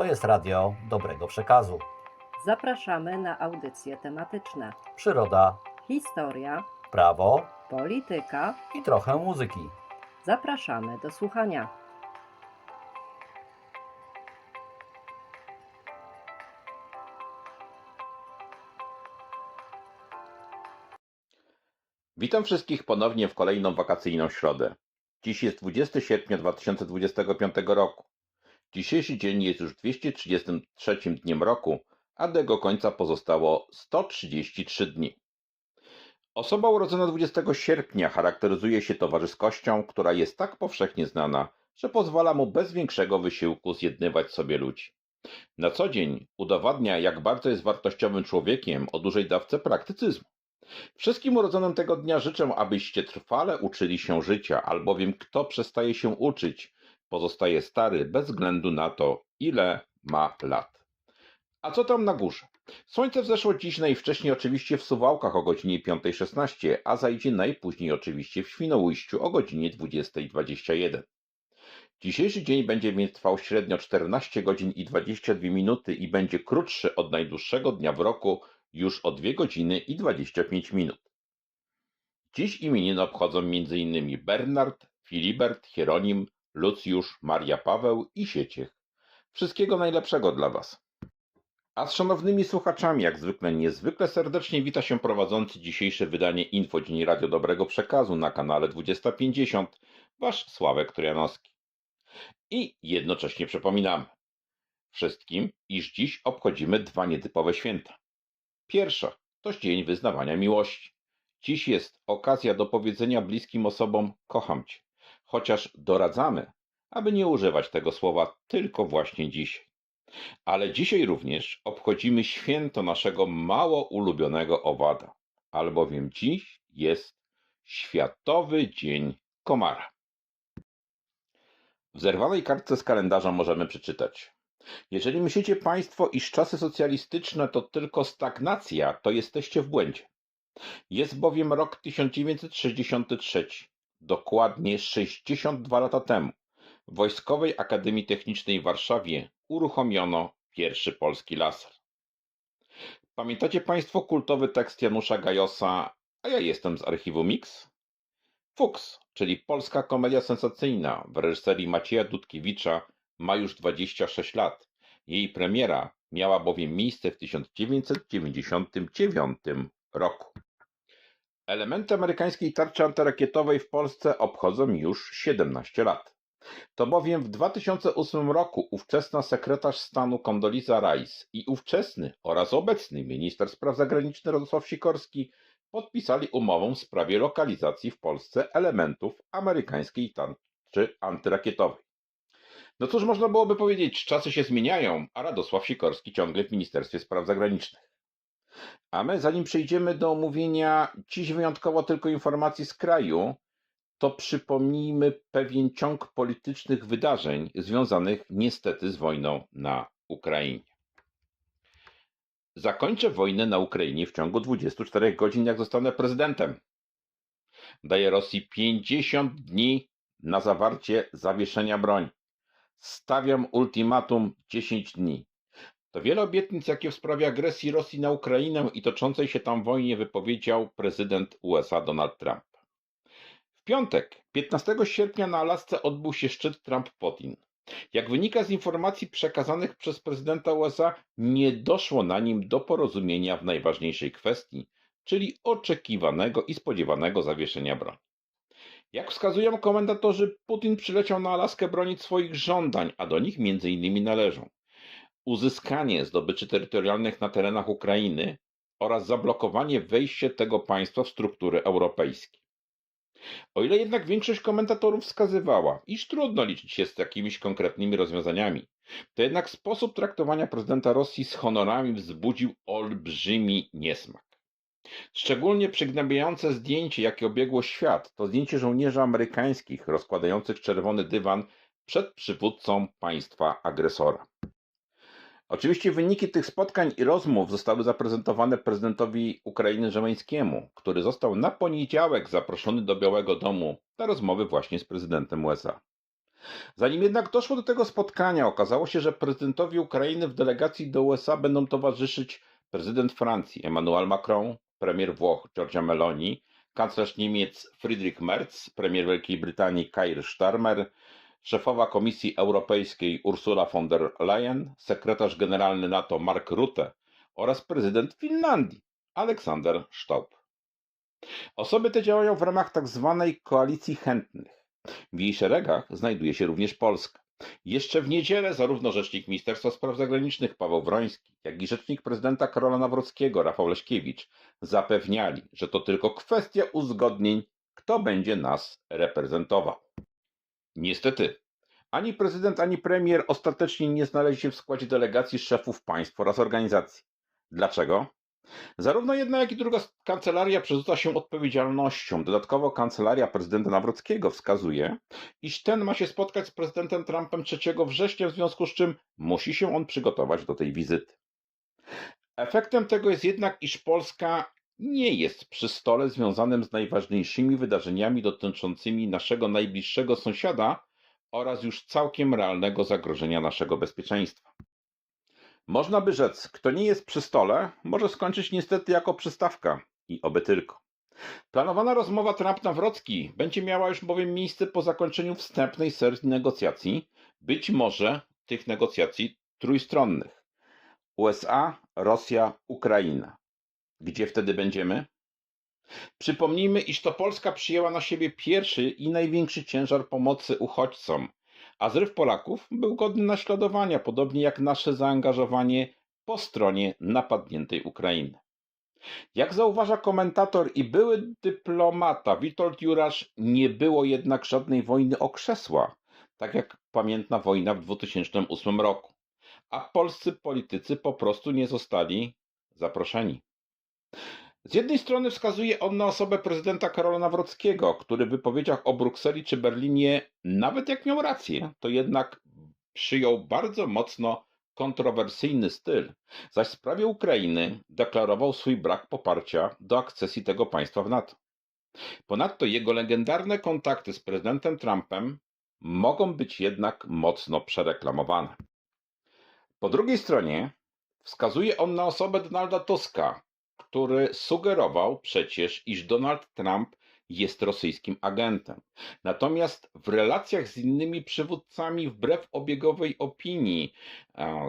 To jest radio dobrego przekazu. Zapraszamy na audycje tematyczne. Przyroda, Historia, prawo polityka. i trochę muzyki. Zapraszamy do słuchania. Witam wszystkich ponownie w kolejną wakacyjną środę. Dziś jest 20 sierpnia 2025 roku. Dzisiejszy dzień jest już 233 dniem roku, a do jego końca pozostało 133 dni. Osoba urodzona 20 sierpnia charakteryzuje się towarzyskością, która jest tak powszechnie znana, że pozwala mu bez większego wysiłku zjednywać sobie ludzi. Na co dzień udowadnia, jak bardzo jest wartościowym człowiekiem o dużej dawce praktycyzmu. Wszystkim urodzonym tego dnia życzę, abyście trwale uczyli się życia, albowiem kto przestaje się uczyć, pozostaje stary bez względu na to, ile ma lat. A co tam na górze? Słońce wzeszło dziś najwcześniej oczywiście w Suwałkach o godzinie 5.16, a zajdzie najpóźniej oczywiście w Świnoujściu o godzinie 20.21. Dzisiejszy dzień będzie więc trwał średnio 14 godzin i 22 minuty i będzie krótszy od najdłuższego dnia w roku już o 2 godziny i 25 minut. Dziś imieniny obchodzą m.in. Bernard, Filibert, Hieronim, Lucjusz, Maria Paweł i Sieciech. Wszystkiego najlepszego dla Was. A z szanownymi słuchaczami, jak zwykle niezwykle serdecznie wita się prowadzący dzisiejsze wydanie Info Dzień Radio Dobrego Przekazu na kanale 2050, Wasz Sławek Trojanowski. I jednocześnie przypominamy wszystkim, iż dziś obchodzimy dwa nietypowe święta. Pierwsza to dzień wyznawania miłości. Dziś jest okazja do powiedzenia bliskim osobom kocham cię, chociaż doradzamy, aby nie używać tego słowa tylko właśnie dzisiaj. Ale dzisiaj również obchodzimy święto naszego mało ulubionego owada, albowiem dziś jest Światowy Dzień Komara. W zerwanej kartce z kalendarza możemy przeczytać jeżeli myślicie Państwo, iż czasy socjalistyczne to tylko stagnacja, to jesteście w błędzie. Jest bowiem rok 1963, dokładnie 62 lata temu. W Wojskowej Akademii Technicznej w Warszawie uruchomiono pierwszy polski laser. Pamiętacie Państwo kultowy tekst Janusza Gajosa, a ja jestem z archiwum Mix? Fuchs, czyli polska komedia sensacyjna w reżyserii Macieja Dudkiewicza, ma już 26 lat. Jej premiera miała bowiem miejsce w 1999 roku. Elementy amerykańskiej tarczy antyrakietowej w Polsce obchodzą już 17 lat. To bowiem w 2008 roku ówczesna sekretarz stanu Condoleezza Rice i ówczesny oraz obecny minister spraw zagranicznych Radosław Sikorski podpisali umowę w sprawie lokalizacji w Polsce elementów amerykańskiej tarczy antyrakietowej. No cóż można byłoby powiedzieć, czasy się zmieniają, a Radosław Sikorski ciągle w Ministerstwie Spraw Zagranicznych. A my, zanim przejdziemy do omówienia dziś wyjątkowo tylko informacji z kraju, to przypomnijmy pewien ciąg politycznych wydarzeń związanych niestety z wojną na Ukrainie. Zakończę wojnę na Ukrainie w ciągu 24 godzin, jak zostanę prezydentem. Daję Rosji 50 dni na zawarcie zawieszenia broni. Stawiam ultimatum 10 dni. To wiele obietnic, jakie w sprawie agresji Rosji na Ukrainę i toczącej się tam wojnie wypowiedział prezydent USA Donald Trump. W piątek, 15 sierpnia na Alasce odbył się szczyt Trump-Putin. Jak wynika z informacji przekazanych przez prezydenta USA, nie doszło na nim do porozumienia w najważniejszej kwestii, czyli oczekiwanego i spodziewanego zawieszenia broni. Jak wskazują komentatorzy, Putin przyleciał na Alaskę bronić swoich żądań, a do nich m.in. należą uzyskanie zdobyczy terytorialnych na terenach Ukrainy oraz zablokowanie wejścia tego państwa w struktury europejskie. O ile jednak większość komentatorów wskazywała, iż trudno liczyć się z jakimiś konkretnymi rozwiązaniami, to jednak sposób traktowania prezydenta Rosji z honorami wzbudził olbrzymi niesmak. Szczególnie przygnębiające zdjęcie, jakie obiegło świat, to zdjęcie żołnierzy amerykańskich rozkładających czerwony dywan przed przywódcą państwa agresora. Oczywiście wyniki tych spotkań i rozmów zostały zaprezentowane prezydentowi Ukrainy Żeleńskiemu, który został na poniedziałek zaproszony do Białego Domu na rozmowy właśnie z prezydentem USA. Zanim jednak doszło do tego spotkania, okazało się, że prezydentowi Ukrainy w delegacji do USA będą towarzyszyć prezydent Francji Emmanuel Macron, premier Włoch Giorgia Meloni, kanclerz Niemiec Friedrich Merz, premier Wielkiej Brytanii Keir Starmer, szefowa Komisji Europejskiej Ursula von der Leyen, sekretarz generalny NATO Mark Rutte oraz prezydent Finlandii Aleksander Staub. Osoby te działają w ramach tzw. koalicji chętnych. W jej szeregach znajduje się również Polska. Jeszcze w niedzielę zarówno rzecznik Ministerstwa Spraw Zagranicznych Paweł Wroński, jak i rzecznik prezydenta Karola Nawrockiego Rafał Leśkiewicz zapewniali, że to tylko kwestia uzgodnień, kto będzie nas reprezentował. Niestety, ani prezydent, ani premier ostatecznie nie znaleźli się w składzie delegacji szefów państw oraz organizacji. Dlaczego? Zarówno jedna, jak i druga kancelaria przerzuca się odpowiedzialnością. Dodatkowo kancelaria prezydenta Nawrockiego wskazuje, iż ten ma się spotkać z prezydentem Trumpem 3 września, w związku z czym musi się on przygotować do tej wizyty. Efektem tego jest jednak, iż Polska nie jest przy stole związanym z najważniejszymi wydarzeniami dotyczącymi naszego najbliższego sąsiada oraz już całkiem realnego zagrożenia naszego bezpieczeństwa. Można by rzec, kto nie jest przy stole, może skończyć niestety jako przystawka i oby tylko. Planowana rozmowa Trump-Nawrocki będzie miała już bowiem miejsce po zakończeniu wstępnej serii negocjacji, być może tych negocjacji trójstronnych. USA, Rosja, Ukraina. Gdzie wtedy będziemy? Przypomnijmy, iż to Polska przyjęła na siebie pierwszy i największy ciężar pomocy uchodźcom, a zryw Polaków był godny naśladowania, podobnie jak nasze zaangażowanie po stronie napadniętej Ukrainy. Jak zauważa komentator i były dyplomata Witold Jurasz, nie było jednak żadnej wojny o krzesła, tak jak pamiętna wojna w 2008 roku, a polscy politycy po prostu nie zostali zaproszeni. Z jednej strony wskazuje on na osobę prezydenta Karola Nawrockiego, który w wypowiedziach o Brukseli czy Berlinie, nawet jak miał rację, to jednak przyjął bardzo mocno kontrowersyjny styl, zaś w sprawie Ukrainy deklarował swój brak poparcia do akcesji tego państwa w NATO. Ponadto jego legendarne kontakty z prezydentem Trumpem mogą być jednak mocno przereklamowane. Po drugiej stronie wskazuje on na osobę Donalda Tuska, który sugerował przecież, iż Donald Trump jest rosyjskim agentem. Natomiast w relacjach z innymi przywódcami, wbrew obiegowej opinii,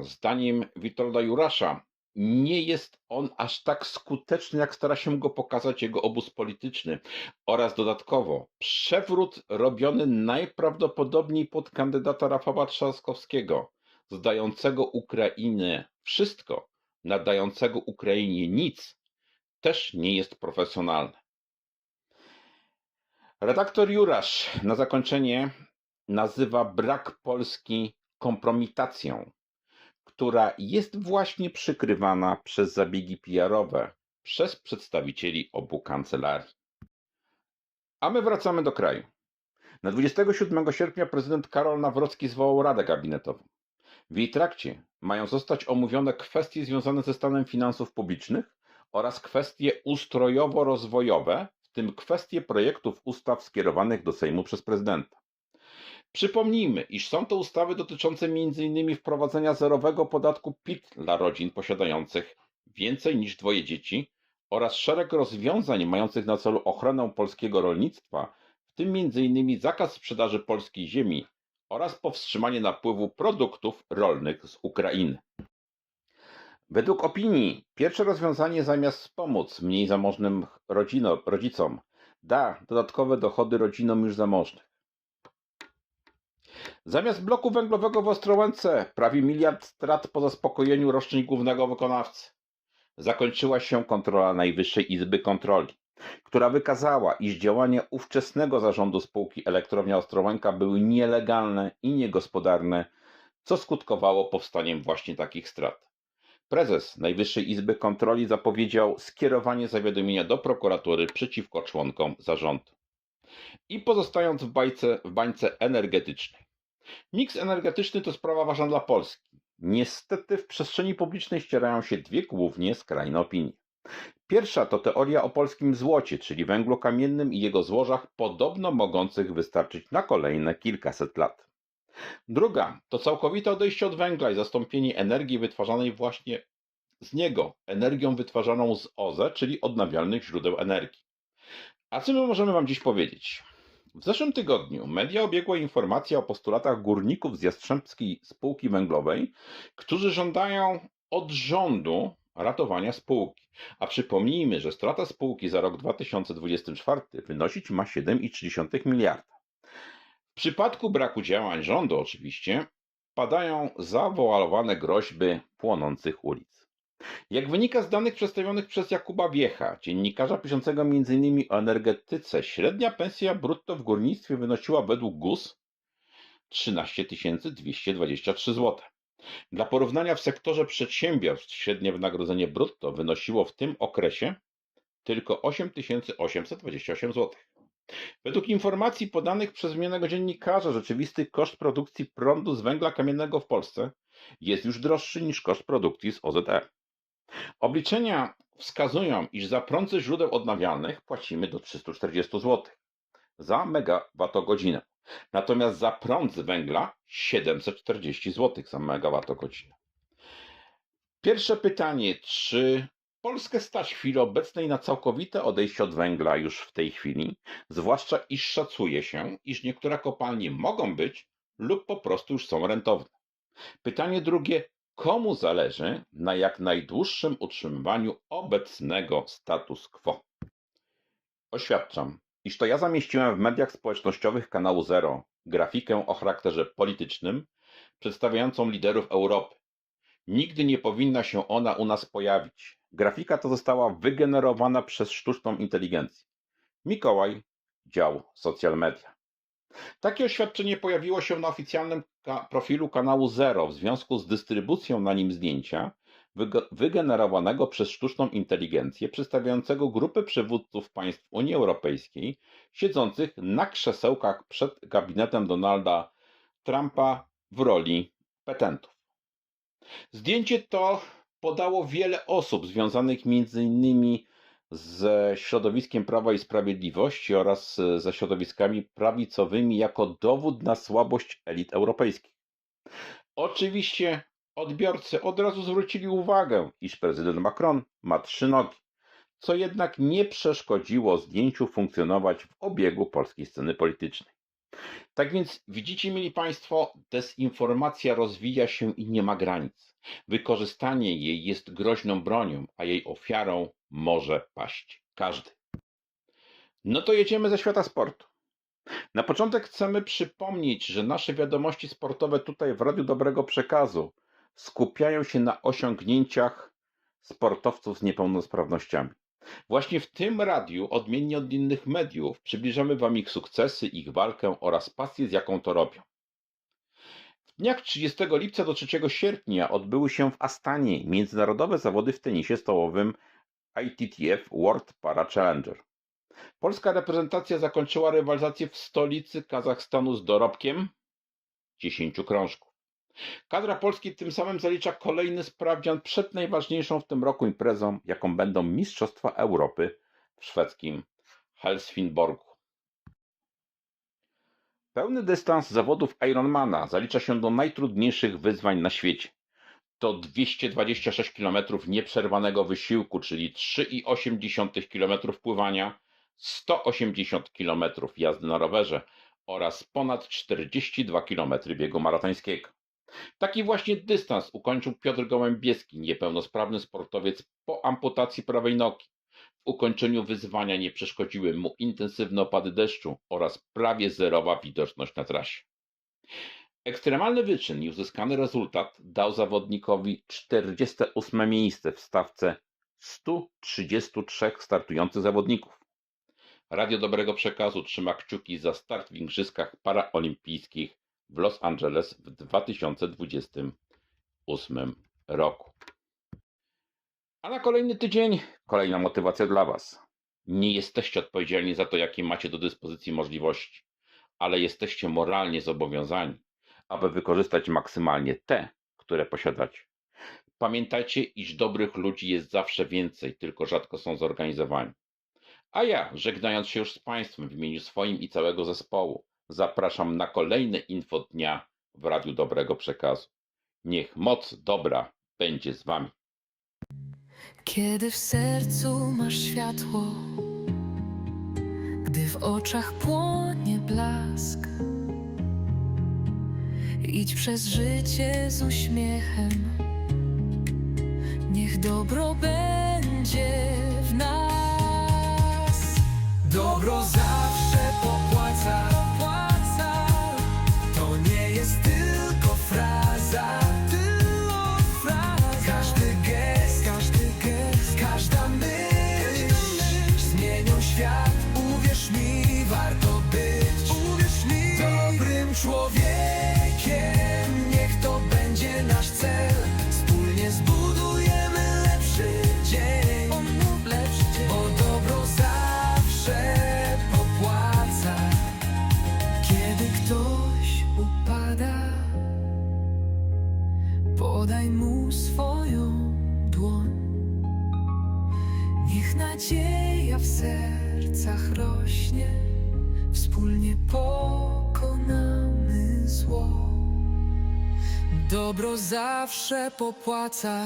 zdaniem Witolda Jurasza, nie jest on aż tak skuteczny, jak stara się go pokazać jego obóz polityczny. Oraz dodatkowo przewrót robiony najprawdopodobniej pod kandydata Rafała Trzaskowskiego, zdającego Ukrainę wszystko, nadającego Ukrainie nic, też nie jest profesjonalny. Redaktor Jurasz na zakończenie nazywa brak Polski kompromitacją, która jest właśnie przykrywana przez zabiegi PR-owe przez przedstawicieli obu kancelarii. A my wracamy do kraju. Na 27 sierpnia prezydent Karol Nawrocki zwołał Radę Gabinetową. W jej trakcie mają zostać omówione kwestie związane ze stanem finansów publicznych oraz kwestie ustrojowo-rozwojowe, w tym kwestie projektów ustaw skierowanych do Sejmu przez prezydenta. Przypomnijmy, iż są to ustawy dotyczące m.in. wprowadzenia zerowego podatku PIT dla rodzin posiadających więcej niż dwoje dzieci oraz szereg rozwiązań mających na celu ochronę polskiego rolnictwa, w tym m.in. zakaz sprzedaży polskiej ziemi oraz powstrzymanie napływu produktów rolnych z Ukrainy. Według opinii, pierwsze rozwiązanie zamiast wspomóc mniej zamożnym rodzicom, da dodatkowe dochody rodzinom już zamożnych. Zamiast bloku węglowego w Ostrołęce prawie miliard strat po zaspokojeniu roszczeń głównego wykonawcy. Zakończyła się kontrola Najwyższej Izby Kontroli, która wykazała, iż działania ówczesnego zarządu spółki Elektrownia Ostrołęka były nielegalne i niegospodarne, co skutkowało powstaniem właśnie takich strat. Prezes Najwyższej Izby Kontroli zapowiedział skierowanie zawiadomienia do prokuratury przeciwko członkom zarządu. I pozostając w, bajce, w bańce energetycznej. Miks energetyczny to sprawa ważna dla Polski. Niestety w przestrzeni publicznej ścierają się dwie głównie skrajne opinie. Pierwsza to teoria o polskim złocie, czyli węglu kamiennym i jego złożach podobno mogących wystarczyć na kolejne kilkaset lat. Druga to całkowite odejście od węgla i zastąpienie energii wytwarzanej właśnie z niego energią wytwarzaną z OZE, czyli odnawialnych źródeł energii. A co my możemy Wam dziś powiedzieć? W zeszłym tygodniu media obiegła informacja o postulatach górników z Jastrzębskiej Spółki Węglowej, którzy żądają od rządu ratowania spółki. A przypomnijmy, że strata spółki za rok 2024 wynosić ma 7,3 miliarda. W przypadku braku działań rządu oczywiście padają zawoalowane groźby płonących ulic. Jak wynika z danych przedstawionych przez Jakuba Wiecha, dziennikarza piszącego m.in. o energetyce, średnia pensja brutto w górnictwie wynosiła według GUS 13 223 zł. Dla porównania w sektorze przedsiębiorstw średnie wynagrodzenie brutto wynosiło w tym okresie tylko 8828 zł. Według informacji podanych przez wymienionego dziennikarza rzeczywisty koszt produkcji prądu z węgla kamiennego w Polsce jest już droższy niż koszt produkcji z OZE. Obliczenia wskazują, iż za prąd ze źródeł odnawialnych płacimy do 340 zł za megawattogodzinę. Natomiast za prąd z węgla 740 zł za megawattogodzinę. Pierwsze pytanie, czy Polskę stać w chwili obecnej na całkowite odejście od węgla już w tej chwili, zwłaszcza iż szacuje się, iż niektóre kopalnie mogą być lub po prostu już są rentowne. Pytanie drugie, komu zależy na jak najdłuższym utrzymywaniu obecnego status quo? Oświadczam, iż to ja zamieściłem w mediach społecznościowych kanału Zero grafikę o charakterze politycznym przedstawiającą liderów Europy. Nigdy nie powinna się ona u nas pojawić. Grafika ta została wygenerowana przez sztuczną inteligencję. Mikołaj, dział social media. Takie oświadczenie pojawiło się na oficjalnym ka- profilu kanału Zero w związku z dystrybucją na nim zdjęcia wyge- wygenerowanego przez sztuczną inteligencję przedstawiającego grupę przywódców państw Unii Europejskiej siedzących na krzesełkach przed gabinetem Donalda Trumpa w roli petentów. Zdjęcie to podało wiele osób związanych m.in. ze środowiskiem Prawa i Sprawiedliwości oraz ze środowiskami prawicowymi jako dowód na słabość elit europejskich. Oczywiście odbiorcy od razu zwrócili uwagę, iż prezydent Macron ma trzy nogi, co jednak nie przeszkodziło zdjęciu funkcjonować w obiegu polskiej sceny politycznej. Tak więc widzicie, mieli Państwo, dezinformacja rozwija się i nie ma granic. Wykorzystanie jej jest groźną bronią, a jej ofiarą może paść każdy. No to jedziemy ze świata sportu. Na początek chcemy przypomnieć, że nasze wiadomości sportowe tutaj w Radiu Dobrego Przekazu skupiają się na osiągnięciach sportowców z niepełnosprawnościami. Właśnie w tym radiu, odmiennie od innych mediów, przybliżamy Wam ich sukcesy, ich walkę oraz pasję, z jaką to robią. W dniach 30 lipca do 3 sierpnia odbyły się w Astanie międzynarodowe zawody w tenisie stołowym ITTF World Para Challenger. Polska reprezentacja zakończyła rywalizację w stolicy Kazachstanu z dorobkiem 10 krążków. Kadra Polski tym samym zalicza kolejny sprawdzian przed najważniejszą w tym roku imprezą, jaką będą Mistrzostwa Europy w szwedzkim Helsingborgu. Pełny dystans zawodów Ironmana zalicza się do najtrudniejszych wyzwań na świecie. To 226 km nieprzerwanego wysiłku, czyli 3,8 km pływania, 180 km jazdy na rowerze oraz ponad 42 km biegu maratońskiego. Taki właśnie dystans ukończył Piotr Gołębieski, niepełnosprawny sportowiec po amputacji prawej nogi. W ukończeniu wyzwania nie przeszkodziły mu intensywne opady deszczu oraz prawie zerowa widoczność na trasie. Ekstremalny wyczyn i uzyskany rezultat dał zawodnikowi 48 miejsce w stawce 133 startujących zawodników. Radio Dobrego Przekazu trzyma kciuki za start w Igrzyskach Paraolimpijskich w Los Angeles w 2028 roku. A na kolejny tydzień kolejna motywacja dla Was. Nie jesteście odpowiedzialni za to, jakie macie do dyspozycji możliwości, ale jesteście moralnie zobowiązani, aby wykorzystać maksymalnie te, które posiadacie. Pamiętajcie, iż dobrych ludzi jest zawsze więcej, tylko rzadko są zorganizowani. A ja, żegnając się już z Państwem w imieniu swoim i całego zespołu, zapraszam na kolejne info dnia w Radiu Dobrego Przekazu. Niech moc dobra będzie z Wami. Kiedy w sercu masz światło, gdy w oczach płonie blask, idź przez życie z uśmiechem. Niech dobro będzie w nas. Dobro zawsze Dobro zawsze popłaca.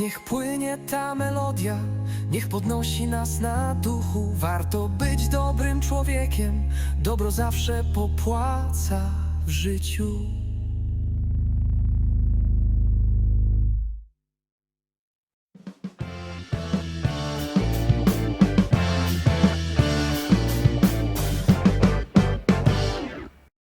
Niech płynie ta melodia, niech podnosi nas na duchu. Warto być dobrym człowiekiem, dobro zawsze popłaca w życiu.